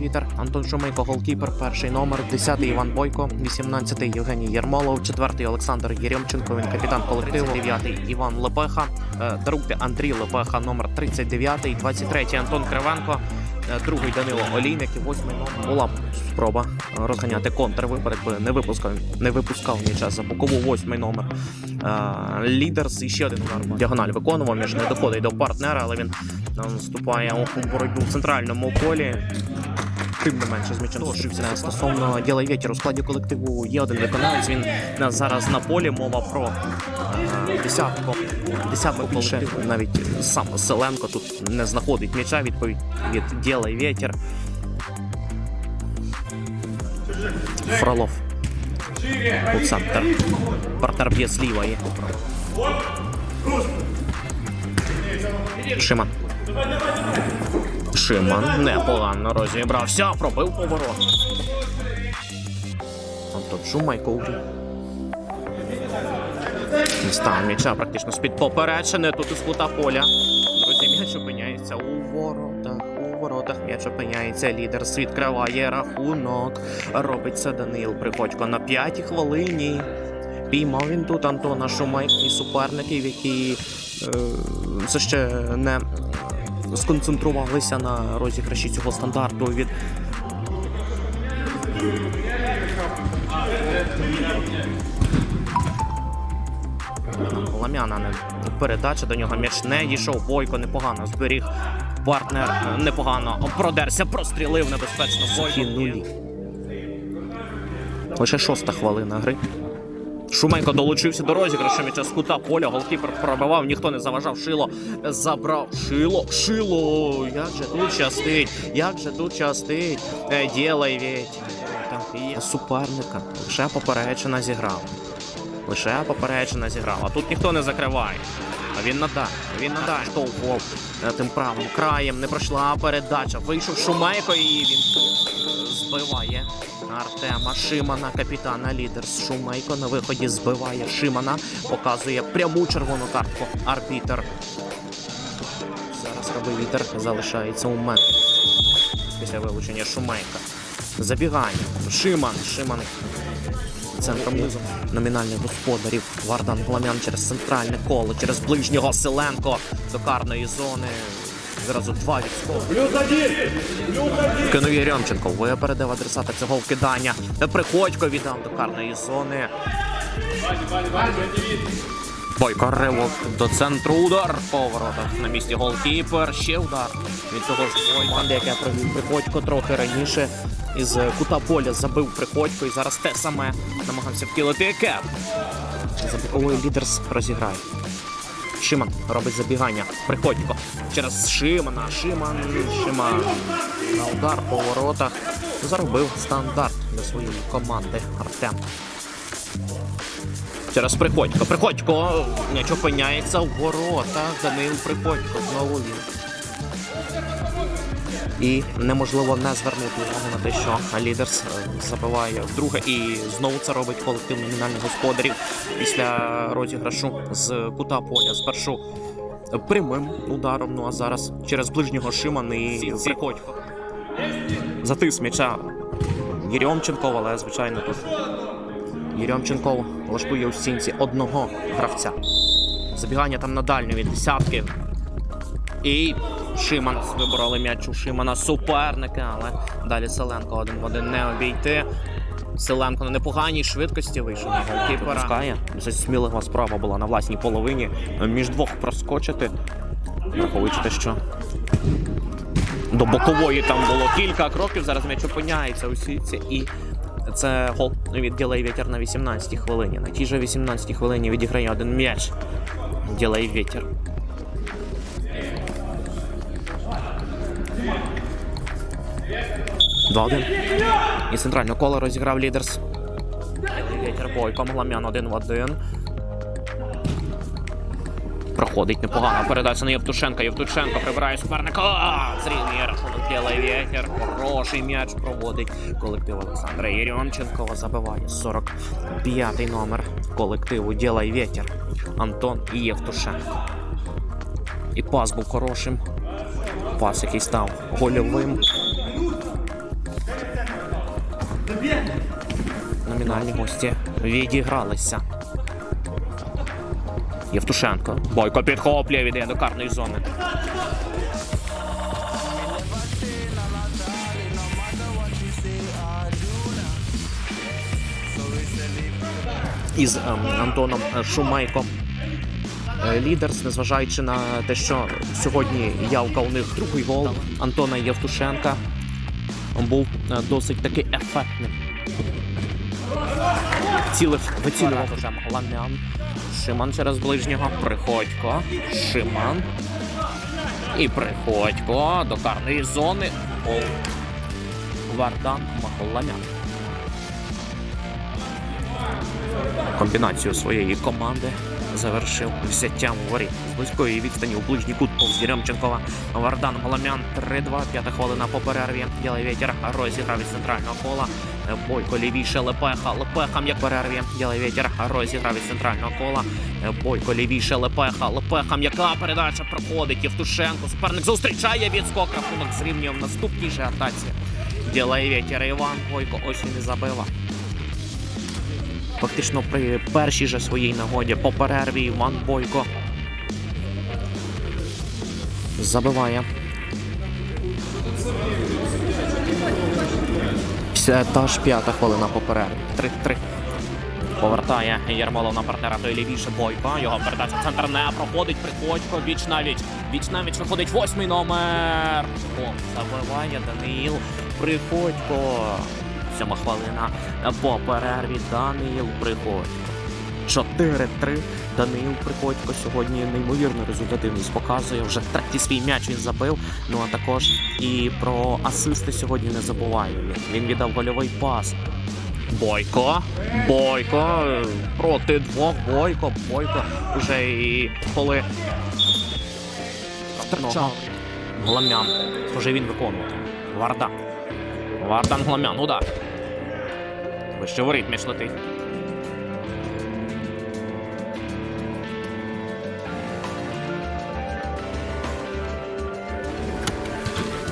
вітер. Антон Шумейко, голкіпер, перший номер, 10-й Іван Бойко, 18-й Євгеній Єрмолов, 4-й Олександр Єрьомченко, він капітан колективу, 9-й Іван Лепеха, е, другий Андрій Лепеха, номер 39-й, 23-й Антон Кривенко, е, другий Данило Олійник і восьмий номер. Була спроба е, розганяти контрвипад, якби не випускав, не випускав м'яча за бокову восьмий номер. Лідерс і ще один удар. Діагональ виконував, між не доходить до партнера, але він вступає у боротьбу в центральному полі. Тим не менше, з м'ячем зустрівся стосовно діла вітер у складі колективу є один виконавець. Він е, зараз на полі. Мова про е, десятку. Десятку більше навіть сам Селенко тут не знаходить м'яча. Відповідь від діла вітер. Фролов. У центр. Партнер б'є з лівої. Шиман. Шиман непогано розібрався, пробив поворот. Антон Шумайко уже. Не став м'яча практично з-під поперечини. Тут із кута поля. Друзі, м'яч опиняється у воротах. У воротах м'яч опиняється. Лідер відкриває рахунок. Робить це Данил Приходько на п'ятій хвилині. Піймав він тут Антона Шумайка і суперників, які е, все ще не сконцентрувалися на розіграші цього стандарту від. Ламяна не передача до нього м'яч не дійшов. Бойко непогано зберіг. Партнер е, непогано продерся, прострілив небезпечно Бойко. Лише шоста хвилина гри. Шуменко долучився до розіграшу м'яча з кута поля. Голкіпер пробивав, ніхто не заважав. Шило забрав. Шило, шило. Як же тут частить? Як же тут частить? Е, Ділай ведь. Так. Суперника. Лише поперечина зіграв. Лише поперечина зіграв. А тут ніхто не закриває. Він надає, він надає. Штовхов е, тим правим краєм. Не пройшла передача. Вийшов Шумейко і він збиває Артема Шимана, капітана лідер з Шумейко на виході збиває Шимана, показує пряму червону картку. Арбітер. Зараз робить вітер, залишається у мене. Після вилучення Шумейка. Забігання. Шиман. Шиман. Центром низу номінальних господарів Вардан Гламян через центральне коло, через ближнього Селенко до карної зони. Зразу два відскоки. Кинув Єрьомченко. Випередив адресата цього вкидання. Приходько віддав до карної зони. Бойко ривок до центру удар по воротах. На місці голкіпер. Ще удар. Від того ж команди, яке провів Приходько трохи раніше. Із кута поля забив Приходько і зараз те саме намагався втілити Кеп. Забуковий лідерс розіграє. Шиман робить забігання. Приходько. Через Шимана. Шиман. Шиман. На удар по воротах. Заробив стандарт для своєї команди Артем. Через Приходько. Приходько. М'яч опиняється в воротах. Данил Приходько. Знову він. І неможливо не звернути увагу на те, що Лідерс е, забиває вдруге. І знову це робить колектив номінальних господарів після розіграшу з кута поля. Спершу прямим ударом. Ну а зараз через ближнього Шиман і Приходько. Затис м'яча Єрьомченков, але звичайно тут Єрьомченков влаштує у стінці одного гравця. Забігання там на дальню від десятки. І Шиман вибороли м'яч у Шимана суперники, але далі Селенко один в один не обійти. Селенко на непоганій швидкості вийшов на голкіпера. Пускає. Досить смілива справа була на власній половині. Між двох проскочити. Враховуючи те, що до бокової там було кілька кроків. Зараз м'яч опиняється у сітці і. Це гол від Ділей Вітер на 18-й хвилині. На тій же 18-й хвилині відіграє один м'яч. Ділей Вітер. Два один. І центральне коло розіграв лідерс. Бойко, Мламян один в один. Проходить непогано. Передача на Євтушенка. Євтушенко прибирає суперника. А, Зрівний рахунок ділає вітер. Хороший м'яч проводить колектив Олександра Єрьомченкова. Забиває 45-й номер колективу Ділай вітер. Антон і Євтушенко. І пас був хорошим. Пас, який став гольовим. Номінальні гості відігралися. Євтушенко. Бойко підхоплює, віде до карної зони. Із ем, Антоном Шумайком. Е, Лідерс, незважаючи на те, що сьогодні явка у них другий гол Антона Євтушенка був е, досить таки ефектним. Цілив вицілював вже Ламян. Шиман через ближнього. Приходько. Шиман. І Приходько до карної зони. Гол. Вардан Махоламян. Комбінацію своєї команди завершив взяттям воріт з близької відстані у ближній кут повз Єремченкова. Вардан Маламян 3-2, п'ята хвилина по перерві. Ділий вітер розіграв із центрального кола. Бойко лівіше Лепеха. Лепеха м'як перерві. Ділий вітер розіграв із центрального кола. Бойко лівіше Лепеха. Лепеха м'яка передача проходить. Євтушенко. Суперник зустрічає відскок. Рахунок зрівнює в наступній же атаці. Ділий вітер Іван Бойко ось і забила. Фактично при першій же своїй нагоді по перерві Іван Бойко забиває. Після та ж п'ята хвилина по перерві. 3-3. Повертає Єрмолов на партнера той лівіше Бойко. Його передача в центр не проходить. Приходько. Віч навіть. Віч навіть виходить восьмий номер. О, забиває Даниїл. Приходько. Сьома хвилина по перерві Даниїл Приходько. 4-3. Даниїл Приходько сьогодні неймовірну результативність показує. Вже третій свій м'яч він забив. Ну а також і про асисти сьогодні не забуває. Він, віддав гольовий пас. Бойко, Бойко проти двох Бойко, Бойко вже і коли втрачав Гламян. Вже він виконував. Вардан. Вардан Гламян, удар. Вище воріт між летить.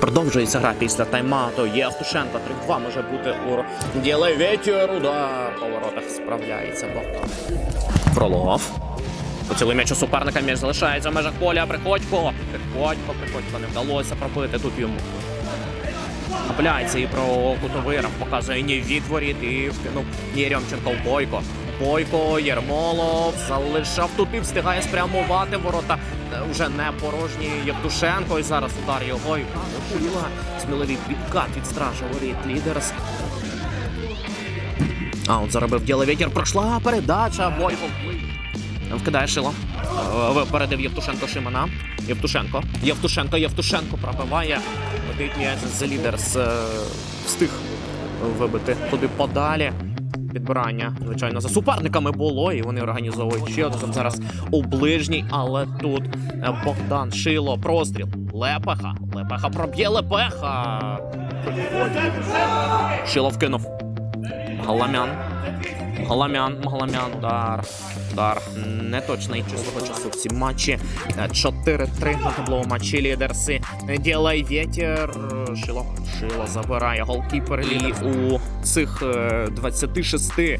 Продовжується гра після тайм-ауту. Євтушенко 3-2 може бути у діле вітер. Удар по воротах справляється Богдан. Фролов. Поцілуй м'яч у суперника, м'яч залишається в межах поля. Приходько. Приходько, приходько. Не вдалося пробити тут йому. Апеляція і про кутовий раф показує ні від воріт і вкинув Єрьомченко в Бойко. Бойко, Єрмолов залишав тут і встигає спрямувати ворота. Е, Вже не порожні Євтушенко. І зараз удар його і Шила. Сміливий відкат від стража воріт лідерс. А от заробив діло вітер. Пройшла передача. Бойко вкидає шило. Е, Випередив Євтушенко Шимана. Євтушенко. Євтушенко, Євтушенко пробиває. Летить м'яч з е, Встиг вибити туди подалі. Підбирання, звичайно, за суперниками було, і вони організовують ще один зараз у ближній, але тут е, Богдан Шило, простріл. Лепеха. Лепеха проб'є Лепеха. Шило вкинув. Галамян. Галамян, Галамян, удар. Удар неточний числого часу в цій матчі. Е, 4-3 на табло матчі лідерси. Ділай вітер. Шило. Шило забирає голкіпер. І у цих е, 26 е,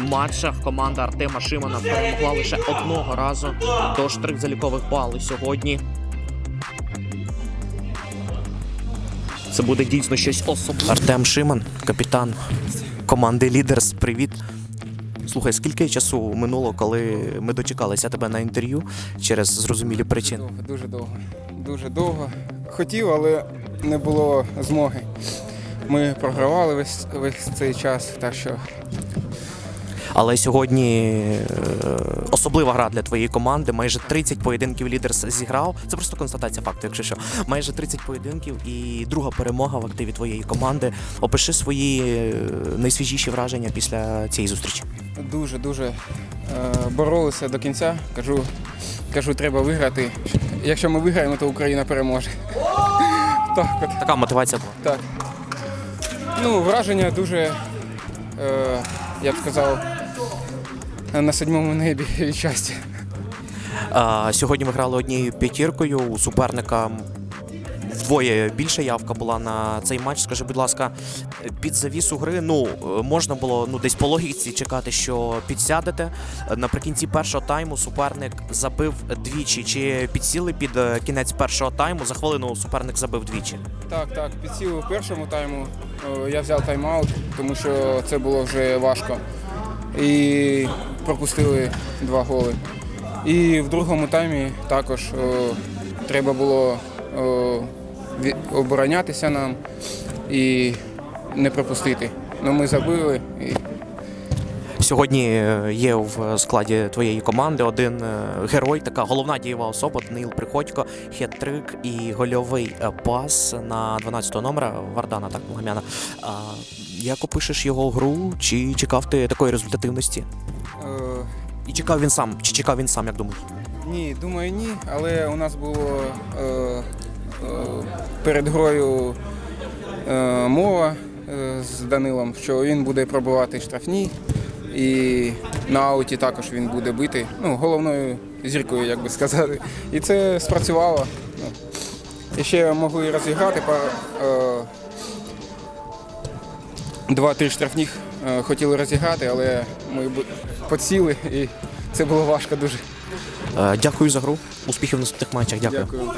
матчах команда Артема Шимана перемогла лише одного разу. Тож три залікових бали сьогодні. Це буде дійсно щось особливе. Артем Шиман, капітан команди Лідерс. Привіт. Слухай, скільки часу минуло, коли ми дочекалися тебе на інтерв'ю через зрозумілі причини? Довго, дуже довго. Дуже довго. Хотів, але не було змоги. Ми програвали весь, весь цей час, так що Але сьогодні е, особлива гра для твоєї команди. Майже 30 поєдинків лідерс зіграв. Це просто констатація факту, якщо що. Майже 30 поєдинків і друга перемога в активі твоєї команди. Опиши свої е, найсвіжіші враження після цієї зустрічі. дуже-дуже е, боролися до кінця. Кажу, кажу, треба виграти. Якщо ми виграємо, то Україна переможе. Так, от. Така мотивація була. Так. Ну, враження дуже, е, я б сказав, на седьмому небі від щастя. А, сьогодні ми грали однією п'ятіркою. У суперника вдвоє більша явка була на цей матч. Скажи, будь ласка, під завісу гри, ну можна було ну десь по логіці чекати, що підсядете. Наприкінці першого тайму суперник забив двічі. Чи підсіли під е, кінець першого тайму? За хвилину суперник забив двічі. Так, так, підсів у першому тайму. Е, Я взяв тайм-аут, тому що це було вже важко. І пропустили два голи. І в другому таймі також о, треба було е, оборонятися нам і не пропустити. Ну ми забили і Сьогодні е, є в складі твоєї команди один е, герой, така головна дієва особа Даниїл Приходько, хет-трик і гольовий е, пас на 12-го номера Вардана, так Мугамяна. А, Як опишеш його гру? Чи чекав ти такої результативності? е, І чекав він сам? Чи чекав він сам, як думаєш? Ні, думаю, ні. Але у нас було е, е, перед грою е, мова з Данилом, що він буде пробивати штрафні, і на ауті також він буде бити. Ну, головною зіркою, як би сказати. І це спрацювало. Ну, І ще могли розіграти е, два-три штрафних е, хотіли розіграти, але ми подсіли і це було важко дуже. Е, Дякую за гру. Успіхів в наступних матчах. Дякую. Дякую.